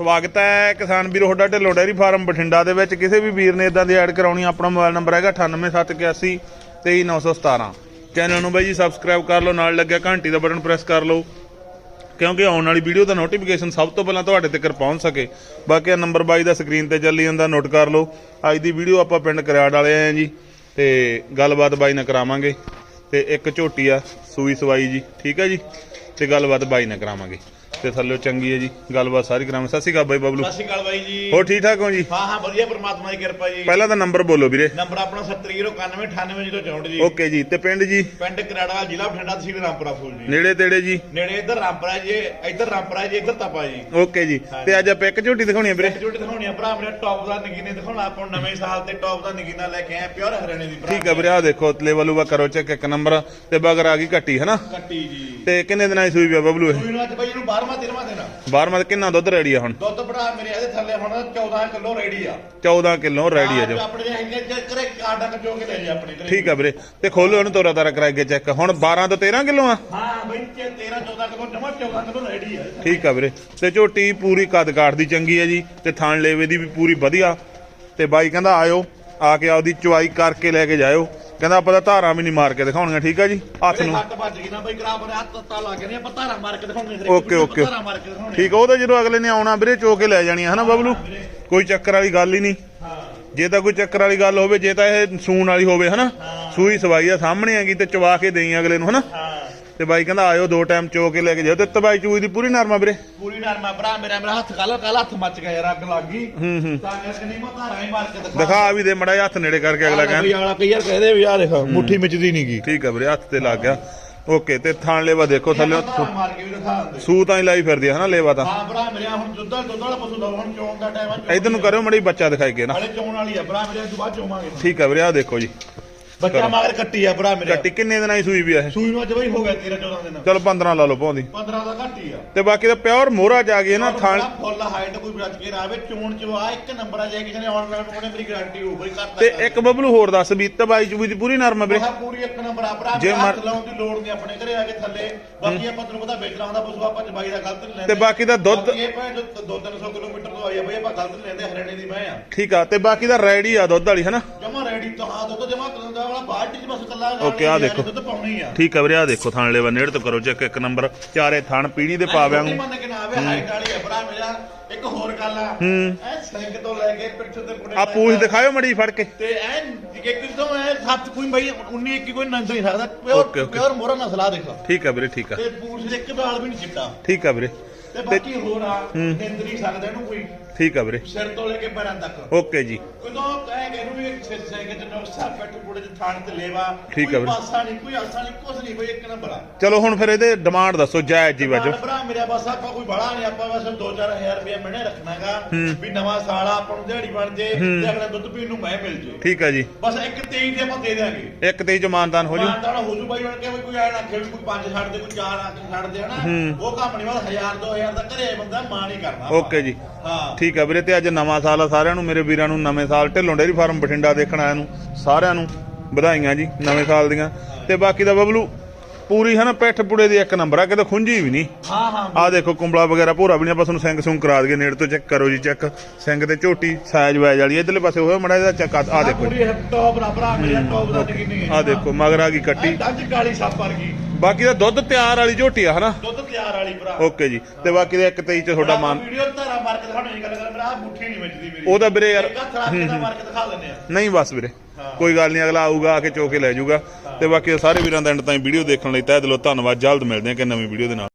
ਸਵਾਗਤ ਹੈ ਕਿਸਾਨ ਵੀਰੋ, ਤੁਹਾਡਾ ਢਿੱਲੋਂ ਡੈਰੀ ਫਾਰਮ ਬਠਿੰਡਾ ਦੇ ਵਿੱਚ। ਕਿਸੇ ਵੀ ਵੀਰ ਨੇ ਇਦਾਂ ਦੀ ਐਡ ਕਰਾਉਣੀ, ਆਪਣਾ ਮੋਬਾਈਲ ਨੰਬਰ ਹੈਗਾ 98781 23917 ਚੈਨਲ ਨੂੰ ਬਾਈ ਜੀ ਸਬਸਕ੍ਰਾਈਬ ਕਰ ਲਓ, ਨਾਲ ਲੱਗਿਆ ਘੰਟੀ ਦਾ ਬਟਨ ਪ੍ਰੈਸ ਕਰ ਲਓ, ਕਿਉਂਕਿ ਆਉਣ ਵਾਲੀ ਵੀਡੀਓ ਦਾ ਨੋਟੀਫਿਕੇਸ਼ਨ ਸਭ ਤੋਂ ਪਹਿਲਾਂ ਤੁਹਾਡੇ ਤੱਕ ਪਹੁੰਚ ਸਕੇ। ਬਾਕੀ ਨੰਬਰ ਬਾਈ ਦਾ ਸਕਰੀਨ ਤੇ ਚੱਲੀ ਜਾਂਦਾ ਨੋਟ ਕਰ ਲਓ। ਅੱਜ ਦੀ ਵੀਡੀਓ ਆਪਾਂ ਪਿੰਡ ਕਰਿਆੜ ਵਾਲੇ ਆਏ ਆ ਜੀ, ਤੇ ਗੱਲਬਾਤ ਬਾਈ ਨਾਲ ਕਰਾਵਾਂਗੇ। ਤੇ ਇੱਕ ਝੋਟੀ ਆ, ਸੂਈ ਸਵਾਈ ਜੀ, ਠੀਕ ਹੈ ਜੀ? ਤੇ ਗੱਲਬਾਤ ਬਾਈ ਨਾਲ ਕਰਾਵਾਂਗੇ। ਤੇ ਥੱਲੇ ਚੰਗੀ ਹੈ ਜੀ। ਗੱਲਬਾਤ ਸਾਰੀ ਕਰਾਵਾਂਗੇ ਸਤਿ ਸ਼੍ਰੀ ਅਕਾਲ ਬਾਈ ਬਬਲੂ। ਸਤਿ ਸ਼੍ਰੀ ਅਕਾਲ ਬਾਈ ਜੀ। ਹੋਰ ਠੀਕ ਠਾਕ ਹੋ ਜੀ? ਹਾਂ ਹਾਂ ਵਧੀਆ ਪਰਮਾਤਮਾ ਦੀ ਕਿਰਪਾ ਜੀ। ਪਹਿਲਾਂ ਤਾਂ ਨੰਬਰ ਬੋਲੋ ਵੀਰੇ। ਨੰਬਰ ਆਪਣਾ 7091988064 ਜੀ। ਓਕੇ ਜੀ। ਤੇ ਪਿੰਡ ਜੀ? ਪਿੰਡ ਕਰਾੜਾ ਜ਼ਿਲ੍ਹਾ ਬਠਿੰਡਾ ਤਹਿਸੀਲ ਰਾਮਪੁਰਾ ਫੂਲ ਜੀ। ਨੇੜੇ ਤੇੜੇ ਜੀ? ਨੇੜੇ ਇੱਧਰ ਰਾਮਪੁਰਾ ਜੀ ਇੱਧਰ ਰਾਮਪੁਰਾ ਜੀ ਇੱਧਰ ਤਪਾ ਜੀ। ਓਕੇ ਜੀ। ਤੇ ਅੱਜ ਆਪਾਂ ਇੱਕ ਝੋਟੀ ਦਿਖਾਉਣੀ ਹੈ ਵੀਰੇ। ਇੱਕ ਦਿਖਾਉਣੀ ਆ। ਭਰਾ ਮੇਰੇ ਟੌਪ ਦਾ ਨਗੀਨੇ ਦਿਖਾਉਣਾ ਆਪਾਂ ਨਵੇਂ ਸਾਲ ਤੇ ਟੌਪ ਦਾ ਨਗੀਨਾ ਲੈ ਕੇ ਆਏ ਪਿਓਰ ਹਰਿਆਣੇ ਦੀ ਭਰਾ। ਠੀਕ ਹੈ ਵੀਰੇ ਆ ਦੇਖੋ ਲੈਵਲ ਉਵਾ ਕਰੋ ਚੈੱਕ ਇੱਕ ਨੰਬਰ। ਤੇ ਬਗਰ ਆ ਗਈ ਘੱਟੀ ਹੈ ਨਾ ਕੱਟੀ ਜੀ। ਤੇ ਕਿੰਨੇ ਦਿਨਾਂ ਦੀ ਸੂਈ ਪਿਆ ਬਬਲੂ ਇਹ? ਸੂਈ ਨੂੰ ਅੱਜ ਬਾਈ ਇਹਨੂੰ 12ਵਾਂ 13ਵਾਂ ਦਿਨ। 12ਵਾਂ ਕਿੰਨਾ ਦੁੱਧ ਰੈਡੀ ਆ ਹੁਣ? ਦੁੱਧ ਭਰਾ ਮੇਰੇ ਇਹਦੇ ਥੱਲੇ ਹੁਣ 14 ਕਿਲੋ ਰੈਡੀ ਆ। 14 ਕਿਲੋ ਰੈਡੀ ਆ ਜੋ। ਆਪਣੇ ਹੈਗੇ ਚੈੱਕ ਕਰੇ ਆਡਾ ਕਚੋ ਕੇ ਲੈ ਜਾ ਆਪਣੇ ਘਰੇ। ਠੀਕ ਆ ਵੀਰੇ। ਤੇ ਖੋਲੋ ਇਹਨੂੰ ਤੋਰਾ ਤਾਰਾ ਕਰਾਈਏ ਚੈੱਕ। ਹੁਣ 12 ਤੋਂ 13 ਕਿਲੋ ਆ? ਹਾਂ ਬਈ 13 14 ਕਿਲੋ ਜਮਾ 14 ਕਿਲੋ ਰੈਡੀ ਆ। ਠੀਕ ਆ ਵੀਰੇ। ਤੇ ਝੋਟੀ ਪੂਰੀ ਕੱਦ ਕਾਠ ਦੀ ਚੰਗੀ ਹੈ ਜੀ। ਤੇ ਥਣ ਲੇਵੇ ਦੀ ਵੀ ਪੂਰੀ ਵਧੀਆ। ਤੇ ਬਾਈ ਕਹਿੰਦਾ ਆਇਓ ਆ ਕੇ ਆਪਦੀ ਚੁਆਈ ਕਰਕੇ ਲੈ ਕੇ ਜਾਇਓ। ਕਹਿੰਦਾ ਆਪਾਂ ਤਾਂ ਧਾਰਾਂ ਵੀ ਨਹੀਂ ਮਾਰ ਕੇ ਦਿਖਾਉਣੀਆਂ ਠੀਕ ਆ ਜੀ? ਹੱਥ ਨੂੰ। ਹੱਥ ਵੱਜ ਗਈ ਨਾ ਬਈ ਕਰਾ ਬਰੇ ਹੱਥ ਤਾ ਲਾ ਕੇ ਨੇ ਆਪਾਂ ਧਾਰਾ ਮਾਰ ਕੇ ਦਿਖਾਉਣੇ ਫਿਰ ਓਕੇ ਓਕੇ। ਧਾਰਾ ਮਾਰ ਕੇ ਦਿਖਾਉਣੇ ਠੀਕ ਆ ਉਹ ਤਾਂ ਜਦੋਂ ਅਗਲੇ ਨੇ ਆਉਣਾ ਵੀਰੇ ਚੋ ਕੇ ਲੈ ਜਾਣੀ ਆ ਹਨਾ ਬਬਲੂ? ਕੋਈ ਚੱਕਰ ਵਾਲੀ ਗੱਲ ਹੀ ਨਹੀਂ। ਹਾਂ। ਜੇ ਤਾਂ ਕੋਈ ਚੱਕਰ ਵਾਲੀ ਗੱਲ ਹੋਵੇ ਜੇ ਤਾਂ ਇਹ ਸੂਣ ਵਾਲੀ ਹੋਵੇ ਹਨਾ? ਸੂਈ ਸਵਾਈ ਆ ਸਾਹਮਣੇ ਹੈਗੀ ਤੇ ਚਵਾ ਕੇ ਦੇਈ ਅਗਲੇ ਨੂੰ ਹਨਾ? ਤੇ ਬਾਈ ਕਹਿੰਦਾ ਆਇਓ ਦੋ ਟਾਈਮ ਚੋ ਕੇ ਲੈ ਕੇ ਜਾਓ ਤੇ ਤਬਾਈ ਚੂਈ ਦੀ ਪੂਰੀ ਨਰਮਾ ਵੀਰੇ? ਪੂਰੀ ਨਰਮਾ ਭਰਾ ਮੇਰਾ ਮੇਰਾ ਹੱਥ ਕੱਲ ਕੱਲ ਹੱਥ ਮੱਚ ਗਿਆ ਯਾਰ ਅੱਗ ਲੱਗ ਗਈ। ਹੂੰ ਹੂੰ। ਤਾਂ ਕਰਕੇ ਨਹੀਂ ਮੈਂ ਧਾਰਾ ਹੀ ਮਾਰ ਕੇ ਦਿਖਾ ਦਿਖਾ ਵੀ ਦੇ ਮੜਾ ਹੱਥ ਨੇੜੇ ਕਰਕੇ ਅਗਲਾ ਕਹਿੰਦਾ ਵਾਲਾ ਕਈ ਯਾਰ ਕਹਦੇ ਵੀ ਆ ਦੇਖ ਮੁੱਠੀ ਮਿਚਦੀ ਨਹੀਂ ਗਈ ਠੀਕ ਆ ਵੀਰੇ ਹੱਥ ਤੇ ਲੱਗ ਗਿਆ। ਓਕੇ ਤੇ ਥਾਣ ਲੇਵਾ ਦੇਖੋ ਥੱਲੇ ਵੀ ਸੂ ਤਾਂ ਹੀ ਲਾਈ ਫਿਰਦੀ ਆ ਹਨਾ ਲੇਵਾ ਤਾਂ। ਹਾਂ ਭਰਾ ਮੇਰੇ ਹੁਣ ਦੁੱਧ ਦੁੱਧ ਵਾਲਾ ਪਸ਼ੂ ਦਾ ਹੁਣ ਚੋਣ ਦਾ ਟਾਈਮ ਆ ਇਧਰ ਨੂੰ ਕਰਿਓ ਮੜੀ ਬੱਚਾ ਦਿਖਾਈ ਕੇ ਨਾ। ਹਲੇ ਚੋਣ ਵਾਲੀ ਆ ਭਰਾ ਮੇਰੇ ਤੋਂ ਬਾਅਦ ਚੋਵਾਂਗੇ। ਠੀਕ ਆ ਵੀਰੇ ਆ ਦੇਖੋ ਜੀ। ਬੱਚਾ ਮਗਰ ਕੱਟੀ ਆ ਭਰਾ ਮੇਰੇ। ਕੱਟੀ ਕਿੰਨੇ ਦਿਨਾਂ ਦੀ ਸੂਈ ਵੀ ਆ ਇਹ? ਸੂਈ ਨੂੰ ਅੱਜ ਬਈ ਹੋ ਗਿਆ 13 14 ਦਿਨ। ਚਲੋ 15 ਲਾ ਲਓ ਪਾਉਂਦੀ 15 ਦਾ ਘੱਟੀ ਆ। ਤੇ ਬਾਕੀ ਤਾਂ ਪਿਓਰ ਮੋਹਰਾ ਆ ਗਈ ਨਾ ਬੜਾ ਫੁੱਲ ਹਾਈਟ ਕੋਈ ਰੱਜ ਕੇ ਰਾਵੇ ਚੋਣ ਚ ਆ ਇੱਕ ਨੰਬਰ ਆ ਜਾਏ ਕਿਸੇ ਨੇ ਆਨਲਾਈਨ ਕੋਨੇ ਮੇਰੀ ਗਾਰੰਟੀ ਹੋ ਬਈ ਕਰਦਾ ਤੇ ਇੱਕ ਬਬਲੂ ਹੋਰ ਦੱਸ ਵੀ ਤਬਾਈ ਚੂਈ ਦੀ ਪੂਰੀ ਨਰਮ ਬਹੁਤ ਪੂਰੀ ਇੱਕ ਨੰਬਰ ਆ ਭਰਾ ਜੇ ਜੇ ਮਰ- ਲਾਉਣ ਦੀ ਲੋੜ ਨਹੀਂ ਆਪਣੇ ਘਰੇ ਆ ਕੇ ਥੱਲੇ। ਬਾਕੀ ਆਪਾਂ ਤੈਨੂੰ ਪਤਾ ਵੇਚਣਾ ਹੁੰਦਾ ਪਸ਼ੂ ਆਪਾਂ ਚਬਾਈ ਦਾ ਗਲਤ ਨਹੀਂ ਲੈਂਦੇ। ਤੇ ਬਾਕੀ ਦਾ ਦੁੱਧ ਇਹ ਭਾਵੇਂ ਜੋ 2-300 ਕਿਲੋਮੀਟਰ ਤੋਂ ਆਈ ਆ ਬਈ ਆਪਾਂ ਗਲਤ ਨਹੀਂ ਲੈਂਦੇ ਹਰਿਆਣੇ ਦੀ ਮੈਂ ਆ। ਠੀਕ ਆ ਤੇ ਬਾਕੀ ਦਾ ਰੈਡੀ ਆ ਦੁੱਧ ਵਾਲੀ ਹਨਾ? ਰੈਡੀ ਤਾਂ ਹਾਂ ਦੁੱਧ ਜਮਾ ਕਰਦਾ ਵਾਲਾ ਬਾਲਟੀ ਚ ਬਸ ਕੱਲਾ ਓਕੇ, ਆਹ ਦੇਖੋ। ਦੁੱਧ ਪਾਉਣੀ ਆ। ਠੀਕ ਆ ਵੀਰੇ ਆ ਦੇਖੋ ਥਾਣ ਲੇਵਾ ਨੇੜ ਤੋਂ ਕਰੋ ਚੈੱਕ ਇੱਕ ਨੰਬਰ। ਚਾਰੇ ਥਾਣ ਪੀੜੀ ਦੇ ਪਾਵਿਆਂ ਨੂੰ ਮੰਨ ਕੇ ਨਾ ਆਵੇ ਹਾਈਟ ਵਾਲੀ ਆ ਭਰਾ ਮੇਰਾ ਇੱਕ ਹੋਰ ਗੱਲ ਆ। ਹੂੰ। ਐ ਸਿੰਘ ਤੋਂ ਲੈ ਕੇ ਪਿੱਠ ਤੇ ਪੁੜੇ ਆ ਪੂਛ ਦਿਖਾਇਓ ਮੜੀ ਫੜ ਕੇ। ਤੇ ਐ ਇੱਕ ਤੋਂ ਐ ਸੱਤ ਕੋਈ ਬਈ 19 21 ਕੋਈ ਨੰਦ ਨਹੀਂ ਸਕਦਾ। ਪਿਓਰ। ਪਿਓਰ ਮੋਰਾ ਨਸਲਾ ਦੇਖੋ। ਠੀਕ ਆ ਵੀਰੇ ਠੀਕ ਆ। ਤੇ ਪੂਛ ਦੇ ਇੱਕ ਬਾਲ ਵੀ ਨਹੀਂ ਚਿੱਟਾ। ਠੀਕ ਆ ਵੀਰੇ। ਤੇ ਬਾਕੀ ਹੋਰ ਆ ਨਿੰਦ ਨਹੀਂ ਸਕਦਾ ਇਹਨੂੰ ਕੋਈ। ਠੀਕ ਆ ਵੀਰੇ। ਸਿਰ ਤੋਂ ਲੈ ਕੇ ਪੈਰਾਂ ਤੱਕ। ਓਕੇ ਜੀ। ਕੋਈ ਕਹਿ ਕੇ ਇਹਨੂੰ ਵੀ ਸਿਰ ਸੇ ਕਿ ਜਨੋ ਸਾਫ਼ ਪੈਟ ਪੁੜੇ ਚ ਥਾਣ ਤੇ ਲੈਵਾ ਠੀਕ ਆ ਕੋਈ। ਪਾਸਾ ਨਹੀਂ ਕੋਈ ਆਸਾ ਨਹੀਂ ਕੁਛ ਨਹੀਂ ਬਈ ਇੱਕ ਨੰਬਰ ਆ। ਚਲੋ ਹੁਣ ਫਿਰ ਇਹਦੇ ਡਿਮਾਂਡ ਦੱਸੋ ਜਾਇਜ਼ ਜੀ ਵਜੋ ਭਰਾ ਮੇਰਾ ਬਸ ਆਪਾਂ ਕੋਈ ਬੜਾ ਨਹੀਂ ਆਪਾਂ ਬਸ 2-4000 ਰੁਪਏ ਮਹੀਨੇ ਰੱਖਣਾਗਾ ਵੀ ਨਵਾਂ ਸਾਲ ਆ ਆਪਾਂ ਨੂੰ ਦਿਹਾੜੀ ਬਣ ਜੇ ਤੇ ਅਗਲਾ ਦੁੱਧ ਪੀਣ ਨੂੰ ਮੈਂ ਮਿਲ ਜੇ। ਠੀਕ ਆ ਜੀ। ਬਸ ਇੱਕ 23 ਦੇ ਆਪਾਂ ਦੇ ਦਿਆਂਗੇ। ਇੱਕ ਤੇ ਚ ਮਾਨਦਾਨ ਹੋ ਜੂ। ਮਾਨਦਾਨ ਹੋ ਜੂ ਬਾਈ ਬਣ ਕੇ ਵੀ ਕੋਈ ਨਾ ਕਿ ਵੀ ਕੋਈ ਪੰਜ ਛੱਡ ਦੇ ਕੋਈ ਚਾਰ ਆ ਕੇ ਛੱਡ ਦੇ ਹਨਾ? ਉਹ ਕੰਮ ਨਹੀਂ ਬਸ 1000 2000 ਦਾ ਘਰੇ ਬੰਦਾ ਮਾਂ ਨਹੀਂ ਕਰਨਾ ਆਪਾਂ। ਓਕੇ ਜੀ। ਹਾਂ। ਠੀਕ ਆ ਵੀਰੇ ਤੇ ਅੱਜ ਨਵਾਂ ਸਾਲ ਆ ਸਾਰਿਆਂ ਨੂੰ ਮੇਰੇ ਵੀਰਾਂ ਨੂੰ ਨਵੇਂ ਸਾਲ ਢਿੱਲੋਂ ਡੇਰੀ ਫਾਰਮ ਬਠਿੰਡਾ ਦੇਖਣ ਆਇਆਂ ਨੂੰ ਸਾਰਿਆਂ ਨੂੰ ਵਧਾਈਆਂ ਜੀ ਨਵੇਂ ਸਾਲ ਦੀਆਂ। ਤੇ ਬਾਕੀ ਦਾ ਬਬਲੂ ਪੂਰੀ ਹੈ ਨਾ ਪਿੱਠ ਪੁੜੇ ਦੀ ਇੱਕ ਨੰਬਰ ਆ ਕਿਤੇ ਖੁੰਝੀ ਵੀ ਨਹੀਂ। ਹਾਂ ਹਾਂ ਆ ਦੇਖੋ ਕੁੰਬਲਾ ਵਗੈਰਾ ਭੋਰਾ ਵੀ ਨਹੀਂ ਆਪਾਂ ਤੁਹਾਨੂੰ ਸਿੰਘ ਸੁੰਗ ਕਰਾ ਦਈਏ ਨੇੜ ਤੋਂ ਚੈੱਕ ਕਰੋ ਜੀ ਚੈੱਕ। ਸਿੰਘ ਤੇ ਝੋਟੀ ਸਾਈਜ਼ ਵੈਜ ਵਾਲੀ ਇਧਰਲੇ ਪਾਸੇ ਹੋਇਆ ਮੜਾ ਇਹਦਾ ਚੈੱਕ ਆ ਦੇਖੋ ਪੂਰੀ ਟੌਪ ਦਾ ਭਰਾ ਮੇਰਾ ਟੌਪ ਦਾ ਹੈ ਆ ਦੇਖੋ ਮਗਰ ਆ ਗਈ ਕੱਟੀ। ਅੱਜ ਕਾਲੀ ਸੱਪ ਵਰਗੀ। ਬਾਕੀ ਦਾ ਦੁੱਧ ਤਿਆਰ ਵਾਲੀ ਝੋਟੀ ਆ ਹਨਾ? ਦੁੱਧ ਤਿਆਰ ਵਾਲੀ ਭਰਾ। ਓਕੇ ਜੀ ਤੇ ਬਾਕੀ ਦਾ ਇੱਕ ਤੇਈ ਚ ਤੁਹਾਡਾ ਮਾਨ ਵੀਡੀਓ ਧਾਰਾ ਮਾਰ ਕੇ ਦਿਖਾਉਣੀ ਗੱਲ ਮੇਰਾ ਵੱਜਦੀ ਮੇਰੀ ਉਹਦਾ ਵੀਰੇ ਯਾਰ ਇੱਕ ਹੱਥ ਰੱਖ ਕੇ ਤਾਂ ਮਾਰ ਕੇ ਦਿਖਾ ਦਿੰਦੇ ਆ। ਨਹੀਂ ਬਸ ਵੀਰੇ ਕੋਈ ਗੱਲ ਨਹੀਂ ਅਗਲਾ ਆਊਗਾ ਆ ਕੇ ਚੋ ਕੇ ਲੈ ਜਾਊਗਾ। ਤੇ ਬਾਕੀ ਸਾਰੇ ਵੀਰਾਂ ਦਾ ਐਂਡ ਤਾਈਂ ਵੀਡੀਓ ਦੇਖਣ ਲਈ ਤਹਿ ਦਿਲੋਂ ਧੰਨਵਾਦ। ਜਲਦ ਮਿਲਦੇ ਹਾਂ ਕਿ ਨਵੀਂ ਵੀਡੀਓ ਦੇ ਨਾਲ।